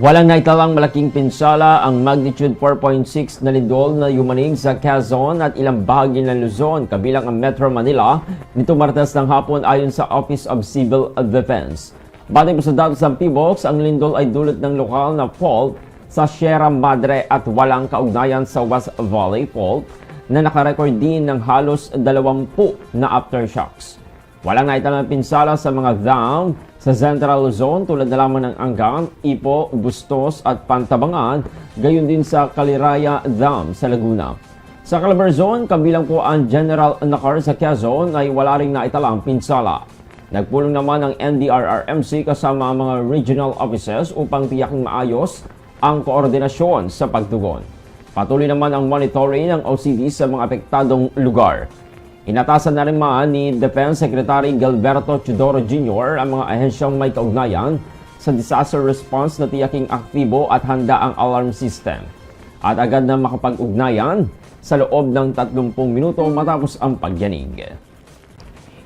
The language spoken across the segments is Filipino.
Walang naitalang malaking pinsala ang magnitude 4.6 na lindol na yumanig sa Quezon at ilang bahagi ng Luzon kabilang ang Metro Manila nito Martes ng hapon ayon sa Office of Civil Defense. Batay po sa datos ng PBOX, ang lindol ay dulot ng lokal na fault sa Sierra Madre at walang kaugnayan sa West Valley Fault na nakarecord din ng halos 20 na aftershocks. Walang naitalang pinsala sa mga dam sa Central Luzon tulad na lamang ng Angang, Ipo, Bustos at Pantabangan, gayon din sa Kaliraya Dam sa Laguna. Sa Calabar Zone, kabilang po ang General Nakar sa Quezon ay wala ring naitalang pinsala. Nagpulong naman ang NDRRMC kasama ang mga regional offices upang tiyaking maayos ang koordinasyon sa pagtugon. Patuloy naman ang monitoring ng OCD sa mga apektadong lugar. Inatasan na rin man ni Defense Secretary Gilberto Chudoro Jr. ang mga ahensyang may kaugnayan sa disaster response na tiyaking aktibo at handa ang alarm system. At agad na makapag-ugnayan sa loob ng 30 minuto matapos ang pagyanig.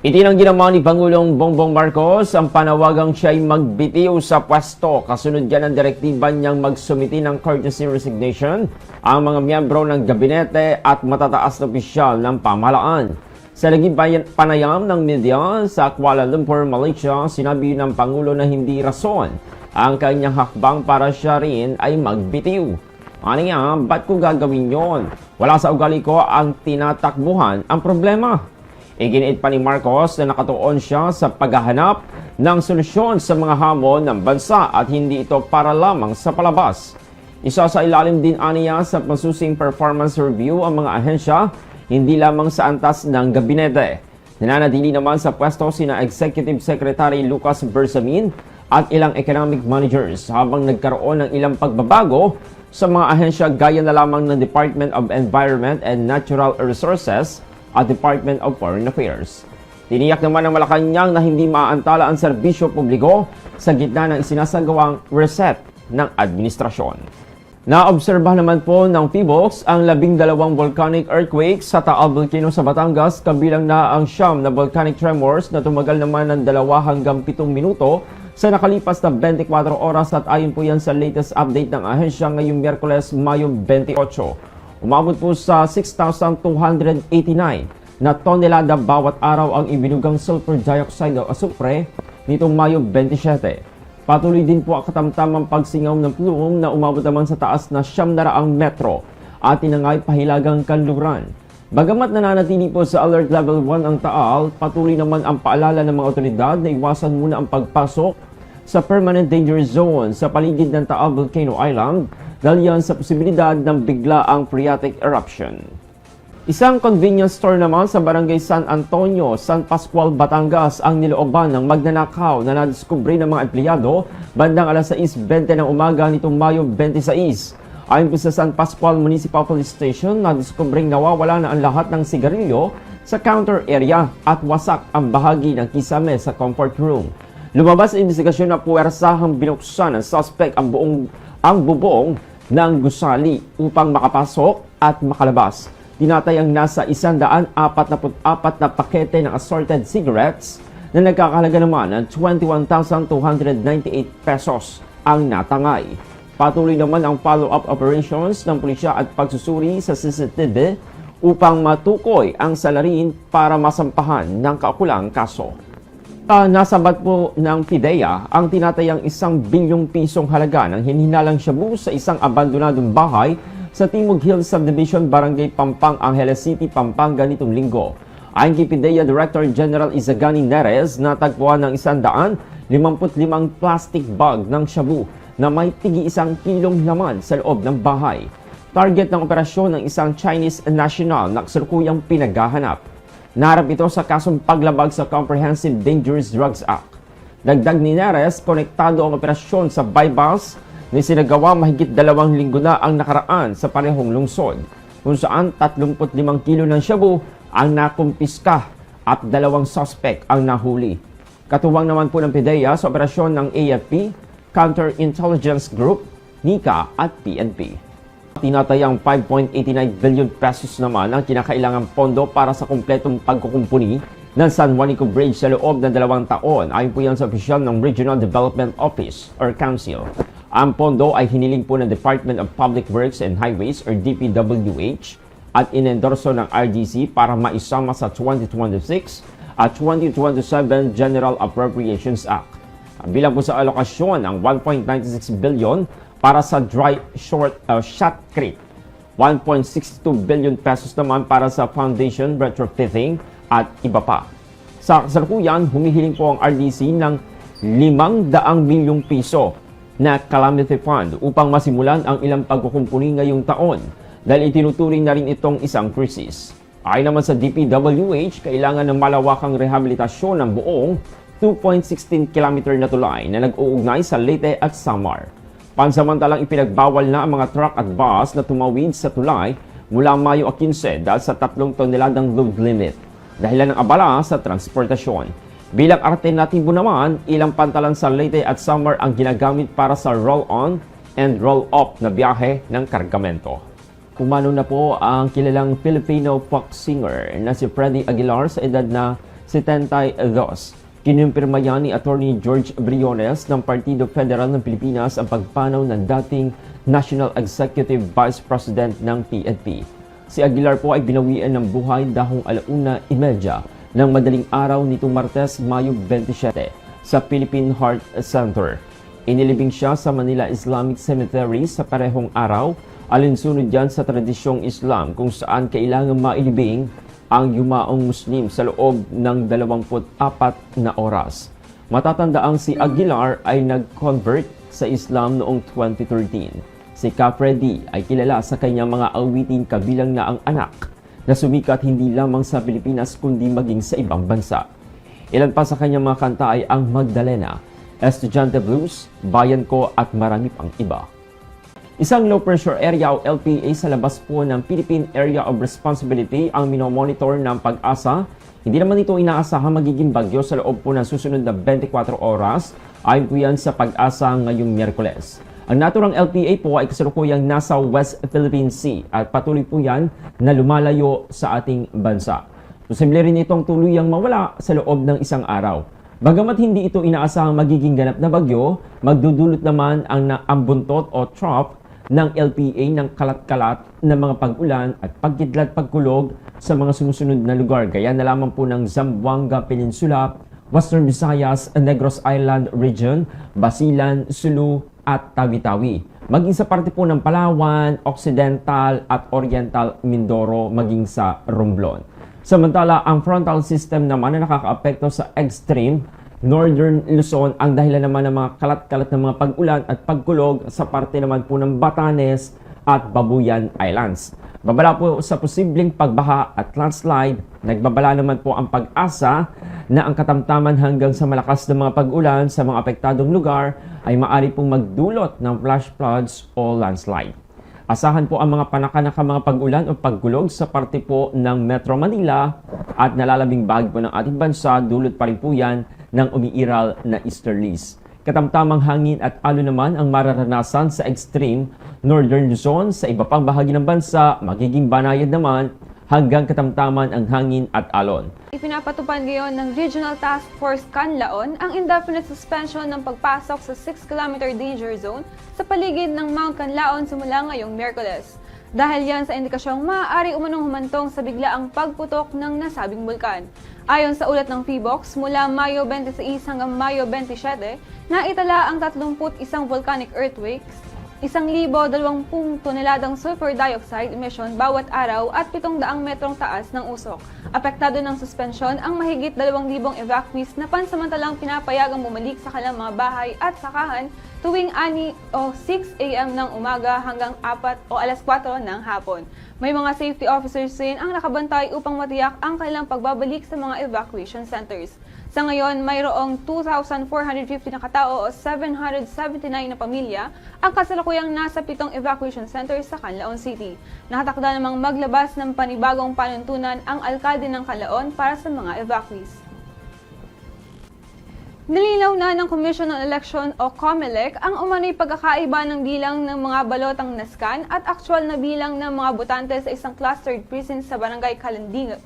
Itinanggi naman ni Pangulong Bongbong Marcos ang panawagang siya'y magbitiw sa pwesto kasunod yan ang direktiba niyang magsumiti ng courtesy resignation ang mga miyembro ng gabinete at matataas na opisyal ng pamahalaan. Sa naging panayam ng media sa Kuala Lumpur, Malaysia, sinabi ng Pangulo na hindi rason ang kanyang hakbang para siya rin ay magbitiw. Ano nga, ba't ko gagawin yon? Wala sa ugali ko ang tinatakbuhan ang problema. Iginiit pa ni Marcos na nakatuon siya sa paghahanap ng solusyon sa mga hamon ng bansa at hindi ito para lamang sa palabas. Isa sa ilalim din aniya sa pasusing performance review ang mga ahensya, hindi lamang sa antas ng gabinete. Nananatili naman sa pwesto sina Executive Secretary Lucas Bersamin at ilang economic managers habang nagkaroon ng ilang pagbabago sa mga ahensya gaya na lamang ng Department of Environment and Natural Resources at Department of Foreign Affairs. Tiniyak naman ng Malacanang na hindi maaantala ang serbisyo publiko sa gitna ng isinasagawang reset ng administrasyon. Naobserbahan naman po ng PBOX ang labing dalawang volcanic earthquake sa Taal Volcano sa Batangas kabilang na ang siyam na volcanic tremors na tumagal naman ng dalawa hanggang pitong minuto sa nakalipas na 24 oras at ayon po yan sa latest update ng ahensya ngayong Miyerkules, Mayo 28. Umabot po sa 6,289 na tonelada bawat araw ang ibinugang sulfur dioxide o asupre nitong Mayo 27. Patuloy din po ang katamtamang pagsingaw ng plume na umabot naman sa taas na siyam na raang metro at tinangay pahilagang kanluran. Bagamat nananatili po sa alert level 1 ang Taal, patuloy naman ang paalala ng mga otoridad na iwasan muna ang pagpasok sa permanent danger zone sa paligid ng Taal Volcano Island dahil sa posibilidad ng biglaang phreatic eruption. Isang convenience store naman sa barangay San Antonio, San Pascual, Batangas ang nilooban ng magnanakaw na nadiskubre ng mga empleyado bandang alas 6.20 ng umaga nitong Mayo 26. Ayon po sa San Pascual Municipal Police Station, nadiskubreng nawawala na ang lahat ng sigarilyo sa counter area at wasak ang bahagi ng kisame sa comfort room. Lumabas sa investigasyon na puwersahang binuksan ng suspect ang buong ang bubong ng gusali upang makapasok at makalabas. Tinatayang nasa 144 na pakete ng assorted cigarettes na nagkakalaga naman ng 21,298 pesos ang natangay. Patuloy naman ang follow-up operations ng pulisya at pagsusuri sa CCTV upang matukoy ang salarin para masampahan ng kaukulang kaso. Uh, nasabat po ng PIDEA ang tinatayang isang bilyong pisong halaga ng hinhinalang shabu sa isang abandonadong bahay sa Timog Hills Subdivision, Barangay Pampang, Angeles City, Pampanga nitong linggo. Ayon kay PIDEA Director General Izagani Neres, natagpuan ng 155 plastic bag ng shabu na may tigi isang kilong laman sa loob ng bahay. Target ng operasyon ng isang Chinese national na kasalukuyang pinaghahanap. Narap ito sa kasong paglabag sa Comprehensive Dangerous Drugs Act. Dagdag ni Neres, konektado ang operasyon sa bypass na sinagawa mahigit dalawang linggo na ang nakaraan sa parehong lungsod, kung saan 35 kilo ng shabu ang nakumpiska at dalawang suspect ang nahuli. Katuwang naman po ng PIDEA sa operasyon ng AFP, Counterintelligence Group, NICA at PNP. Tinatayang 5.89 billion pesos naman ang kinakailangang pondo para sa kumpletong pagkukumpuni ng San Juanico Bridge sa loob ng dalawang taon ayon po yan sa opisyal ng Regional Development Office or Council. Ang pondo ay hiniling po ng Department of Public Works and Highways or DPWH at inendorso ng RDC para maisama sa 2026 at 2027 General Appropriations Act. Bilang po sa alokasyon ng 1.96 billion para sa dry short uh, shotcrete 1.62 billion pesos naman para sa foundation retrofitting at iba pa. Sa kasalukuyan, humihiling po ang RDC ng 500 milyong piso na calamity fund upang masimulan ang ilang pagkukumpuni ngayong taon dahil itinuturing na rin itong isang krisis. Ayon naman sa DPWH, kailangan ng malawakang rehabilitasyon ng buong 2.16 km na tulay na nag-uugnay sa Leyte at Samar. Pansamantalang ipinagbawal na ang mga truck at bus na tumawid sa tulay mula Mayo 15 dahil sa 3 toneladang load limit dahilan ng abala sa transportasyon. Bilang alternatibo naman, ilang pantalan sa Leyte at Samar ang ginagamit para sa roll-on and roll-off na biyahe ng kargamento. Kumano na po ang kilalang Filipino folk singer na si Freddy Aguilar sa edad na 72. Kinumpirma yan ni Attorney George Briones ng Partido Federal ng Pilipinas ang pagpanaw ng dating National Executive Vice President ng PNP. Si Aguilar po ay binawian ng buhay dahong alauna imedya ng madaling araw nitong Martes, Mayo 27 sa Philippine Heart Center. Inilibing siya sa Manila Islamic Cemetery sa parehong araw alinsunod yan sa tradisyong Islam kung saan kailangan mailibing ang yumaong Muslim sa loob ng 24 na oras. Matatanda ang si Aguilar ay nag-convert sa Islam noong 2013. Si Capredi ay kilala sa kanyang mga awitin kabilang na ang anak na sumikat hindi lamang sa Pilipinas kundi maging sa ibang bansa. Ilan pa sa kanyang mga kanta ay ang Magdalena, Estudiante Blues, Bayan Ko at marami pang iba. Isang low pressure area o LPA sa labas po ng Philippine Area of Responsibility ang minomonitor ng pag-asa. Hindi naman ito inaasahan magiging bagyo sa loob po ng susunod na 24 oras. Ayon po yan sa pag-asa ngayong Miyerkules. Ang naturang LPA po ay kasalukuyang nasa West Philippine Sea at patuloy po yan na lumalayo sa ating bansa. Posible rin itong tuluyang mawala sa loob ng isang araw. Bagamat hindi ito inaasahang magiging ganap na bagyo, magdudulot naman ang, ang buntot o trough ng LPA ng kalat-kalat na mga pag-ulan at pagkidlat pagkulog sa mga sumusunod na lugar. Gaya na lamang po ng Zamboanga Peninsula, Western Visayas, Negros Island Region, Basilan, Sulu at Tawi-Tawi. Maging sa parte po ng Palawan, Occidental at Oriental Mindoro, maging sa Romblon. Samantala, ang frontal system naman na nakakaapekto sa extreme Northern Luzon ang dahilan naman ng mga kalat-kalat na mga pag-ulan at pagkulog sa parte naman po ng Batanes at Babuyan Islands. Babala po sa posibleng pagbaha at landslide, nagbabala naman po ang pag-asa na ang katamtaman hanggang sa malakas na mga pag-ulan sa mga apektadong lugar ay maari pong magdulot ng flash floods o landslide. Asahan po ang mga panakanaka mga pag-ulan o pagkulog sa parte po ng Metro Manila at nalalabing bahagi po ng ating bansa, dulot pa rin po yan ng umiiral na easterlies. Katamtamang hangin at alon naman ang mararanasan sa extreme northern Luzon sa iba pang bahagi ng bansa, magiging banayad naman hanggang katamtaman ang hangin at alon. Ipinapatupad ngayon ng Regional Task Force Canlaon ang indefinite suspension ng pagpasok sa 6km danger zone sa paligid ng Mount Canlaon simula ngayong Miyerkules. Dahil yan sa indikasyong maaari umanong humantong sa biglaang pagputok ng nasabing bulkan. Ayon sa ulat ng PBOX, mula Mayo 26 hanggang Mayo 27, naitala ang 31 volcanic earthquakes 1,020 toneladang sulfur dioxide emission bawat araw at 700 metrong taas ng usok. Apektado ng suspensyon ang mahigit 2,000 evacuees na pansamantalang pinapayagang bumalik sa kanilang mga bahay at sakahan tuwing ani o 6 a.m. ng umaga hanggang 4 o alas 4 ng hapon. May mga safety officers din ang nakabantay upang matiyak ang kanilang pagbabalik sa mga evacuation centers. Sa ngayon, mayroong 2,450 na katao o 779 na pamilya ang kasalukuyang nasa pitong evacuation centers sa Canlaon City. Nakatakda namang maglabas ng panibagong panuntunan ang alkalde ng Canlaon para sa mga evacuees. Nilinaw na ng Commission on Election o COMELEC ang umano'y pagkakaiba ng bilang ng mga balotang naskan at actual na bilang ng mga botante sa isang clustered precinct sa barangay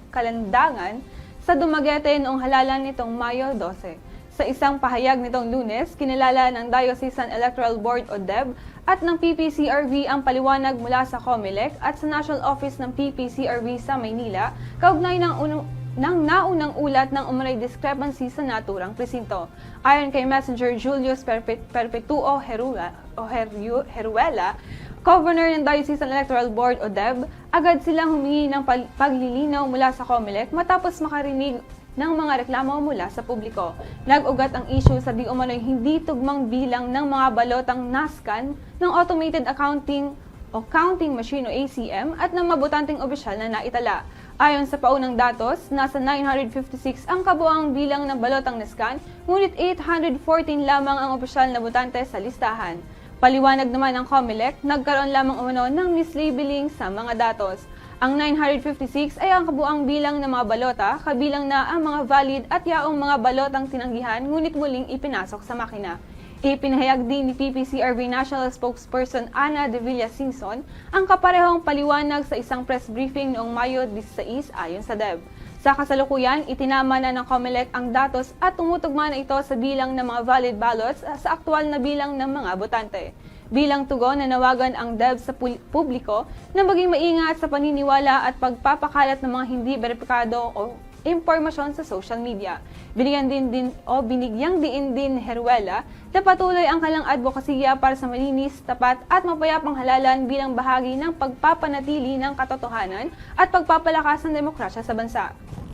Kalandangan sa Dumaguete noong halalan nitong Mayo 12. Sa isang pahayag nitong lunes, kinilala ng Diocesan Electoral Board o DEB at ng PPCRV ang paliwanag mula sa COMELEC at sa National Office ng PPCRV sa Maynila kaugnay ng unang ng naunang ulat ng umunay discrepancy sa naturang presinto. Ayon kay Messenger Julius Perpet- Perpetuo Herula, o Heru- Heruela, Governor ng Diocesan Electoral Board o DEB, agad silang humingi ng paglilinaw mula sa COMELEC matapos makarinig ng mga reklamo mula sa publiko. Nag-ugat ang issue sa di umano'y hindi tugmang bilang ng mga balotang NASCAN ng Automated Accounting o Counting Machine o ACM at ng mabutanteng opisyal na naitala. Ayon sa paunang datos, nasa 956 ang kabuang bilang ng balotang NASCAN, ngunit 814 lamang ang opisyal na butante sa listahan. Paliwanag naman ng COMELEC, nagkaroon lamang umano ng mislabeling sa mga datos. Ang 956 ay ang kabuang bilang ng mga balota, kabilang na ang mga valid at yaong mga balotang tinanggihan ngunit muling ipinasok sa makina. Ipinahayag din ni PPCRB National Spokesperson Ana de Villa Singson ang kaparehong paliwanag sa isang press briefing noong Mayo 16 ayon sa DEB. Sa kasalukuyan, itinama na ng COMELEC ang datos at tumutugma na ito sa bilang ng mga valid ballots sa aktual na bilang ng mga botante. Bilang tugon, nanawagan ang DEB sa publiko na maging maingat sa paniniwala at pagpapakalat ng mga hindi beripikado o impormasyon sa social media. Binigyan din, din o binigyang diin din Heruela na patuloy ang kalang advokasya para sa malinis, tapat at mapayapang halalan bilang bahagi ng pagpapanatili ng katotohanan at pagpapalakas ng demokrasya sa bansa.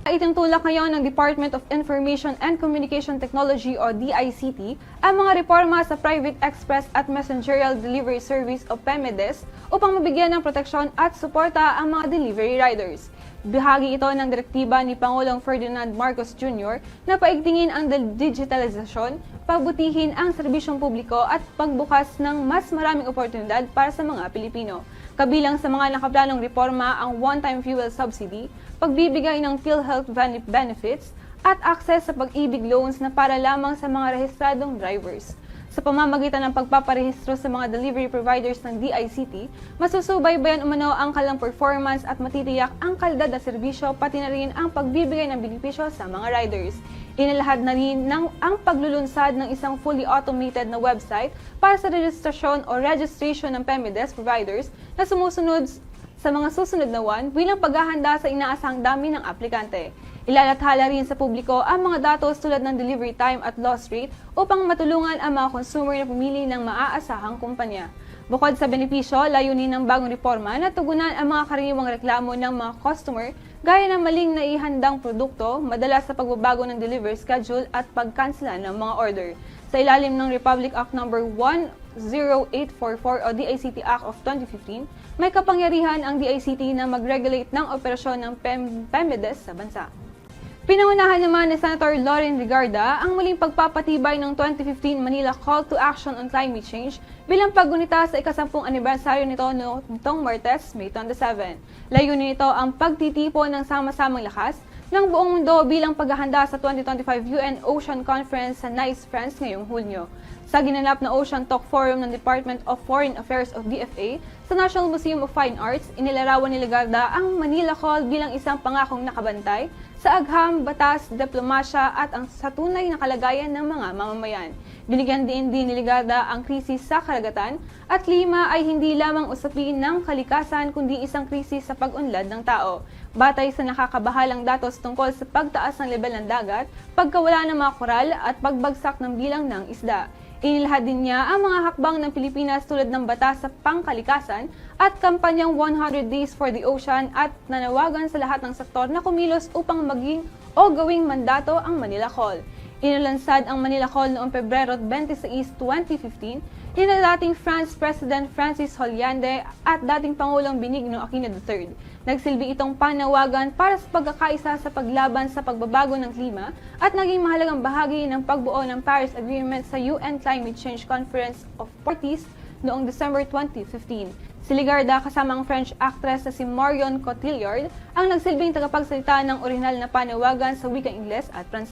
Itutulak ngayon ng Department of Information and Communication Technology o DICT ang mga reforma sa Private Express at Messengerial Delivery Service o PEMEDES upang mabigyan ng proteksyon at suporta ang mga delivery riders. Bahagi ito ng direktiba ni Pangulong Ferdinand Marcos Jr. na paigtingin ang digitalisasyon, pagbutihin ang serbisyong publiko at pagbukas ng mas maraming oportunidad para sa mga Pilipino. Kabilang sa mga nakaplanong reforma ang one-time fuel subsidy, pagbibigay ng PhilHealth bene- benefits, at access sa pag-ibig loans na para lamang sa mga rehistradong drivers. Sa pamamagitan ng pagpaparehistro sa mga delivery providers ng DICT, masusubaybayan umano ang kalang performance at matitiyak ang kalidad na serbisyo pati na rin ang pagbibigay ng benepisyo sa mga riders. Inalahad na rin ng ang paglulunsad ng isang fully automated na website para sa registrasyon o registration ng PEMEDES providers na sumusunod sa mga susunod na buwan bilang paghahanda sa inaasahang dami ng aplikante. Ilalathala rin sa publiko ang mga datos tulad ng delivery time at loss rate upang matulungan ang mga consumer na pumili ng maaasahang kumpanya. Bukod sa benepisyo, layunin ng bagong reforma na tugunan ang mga karaniwang reklamo ng mga customer gaya ng maling naihandang produkto, madalas sa pagbabago ng delivery schedule at pagkansela ng mga order. Sa ilalim ng Republic Act No. 10844 o DICT Act of 2015, may kapangyarihan ang DICT na mag-regulate ng operasyon ng PEM PEMEDES sa bansa. Pinangunahan naman ni Senator Lauren Rigarda ang muling pagpapatibay ng 2015 Manila Call to Action on Climate Change bilang paggunita sa ikasampung anibersaryo nito nitong Martes, May 27. Layunin nito ang pagtitipon ng sama-samang lakas ng buong mundo bilang paghahanda sa 2025 UN Ocean Conference sa Nice, France ngayong Hulyo. Sa ginanap na Ocean Talk Forum ng Department of Foreign Affairs of DFA sa National Museum of Fine Arts, inilarawan ni Ligarda ang Manila Call bilang isang pangakong nakabantay sa agham, batas, diplomasya at ang sa tunay na kalagayan ng mga mamamayan. Binigyan din din ni Ligarda ang krisis sa karagatan at klima ay hindi lamang usapin ng kalikasan kundi isang krisis sa pag-unlad ng tao. Batay sa nakakabahalang datos tungkol sa pagtaas ng level ng dagat, pagkawala ng mga koral at pagbagsak ng bilang ng isda. Inilahad din niya ang mga hakbang ng Pilipinas tulad ng batas sa pangkalikasan at kampanyang 100 Days for the Ocean at nanawagan sa lahat ng sektor na kumilos upang maging o gawing mandato ang Manila Call. Inalansad ang Manila Call noong Pebrero 26, 2015 ni dating France President Francis Hollande at dating Pangulong Benigno Aquino III. Nagsilbi itong panawagan para sa pagkakaisa sa paglaban sa pagbabago ng klima at naging mahalagang bahagi ng pagbuo ng Paris Agreement sa UN Climate Change Conference of Parties noong December 2015. Si Ligarda kasama ang French actress na si Marion Cotillard ang nagsilbing tagapagsalita ng orihinal na panawagan sa wikang Ingles at Pranses.